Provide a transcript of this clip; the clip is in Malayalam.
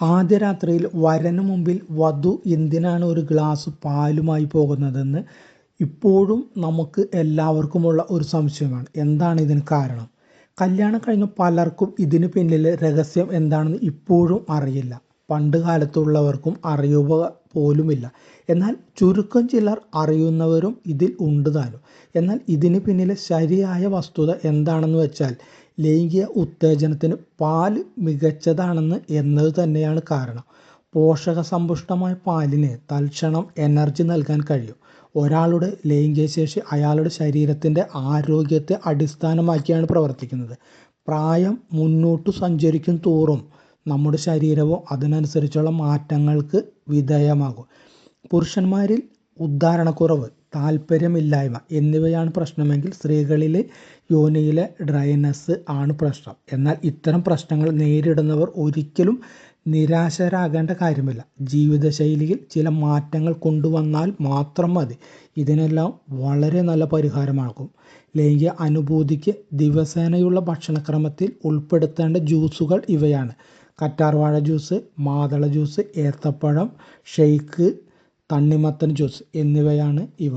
ആദ്യ രാത്രിയിൽ വരന് മുമ്പിൽ വധു എന്തിനാണ് ഒരു ഗ്ലാസ് പാലുമായി പോകുന്നതെന്ന് ഇപ്പോഴും നമുക്ക് എല്ലാവർക്കുമുള്ള ഒരു സംശയമാണ്. എന്താണ് ഇതിന് കാരണം? കല്യാണം കഴിഞ്ഞ പലർക്കും ഇതിന് പിന്നിലെ രഹസ്യം എന്താണെന്ന് ഇപ്പോഴും അറിയില്ല. പണ്ട് കാലത്തുള്ളവർക്കും അറിയുക പോലുമില്ല. എന്നാൽ ചുരുക്കം ചിലർ അറിയുന്നവരും ഇതിൽ ഉണ്ട് താനും. എന്നാൽ ഇതിന് പിന്നിലെ ശരിയായ വസ്തുത എന്താണെന്ന് വെച്ചാൽ ലൈംഗിക ഉത്തേജനത്തിന് പാൽ മികച്ചതാണെന്ന് എന്നത് തന്നെയാണ് കാരണം. പോഷക സമ്പുഷ്ടമായ പാലിന് തൽക്ഷണം എനർജി നൽകാൻ കഴിയും. ഒരാളുടെ ലൈംഗിക ശേഷി അയാളുടെ ശരീരത്തിന്റെ ആരോഗ്യത്തെ അടിസ്ഥാനമാക്കിയാണ് പ്രവർത്തിക്കുന്നത്. പ്രായം മുന്നോട്ട് സഞ്ചരിക്കും തോറും നമ്മുടെ ശരീരവും അതിനനുസരിച്ചുള്ള മാറ്റങ്ങൾക്ക് വിധേയമാകും. പുരുഷന്മാരിൽ ഉദ്ധാരണക്കുറവ് താല്പര്യമില്ലായ്മ എന്നിവയാണ് പ്രശ്നമെങ്കിൽ സ്ത്രീകളിലെ യോനിയിലെ ഡ്രൈനസ് ആണ് പ്രശ്നം. എന്നാൽ ഇത്തരം പ്രശ്നങ്ങൾ നേരിടുന്നവർ ഒരിക്കലും നിരാശരാകേണ്ട കാര്യമില്ല. ജീവിതശൈലിയിൽ ചില മാറ്റങ്ങൾ കൊണ്ടുവന്നാൽ മാത്രം മതി. ഇതിനെല്ലാം വളരെ നല്ല പരിഹാരമാകും. ലൈംഗിക അനുഭൂതിക്ക് ദിവസേനയുള്ള ഭക്ഷണക്രമത്തിൽ ഉൾപ്പെടുത്തേണ്ട ജ്യൂസുകൾ ഇവയാണ്. കറ്റാർവാഴ ജ്യൂസ് മാതള ജ്യൂസ് ഏത്തപ്പഴം ഷെയ്ക്ക് തണ്ണിമത്തൻ ജ്യൂസ് എന്നിവയാണ് ഇവ.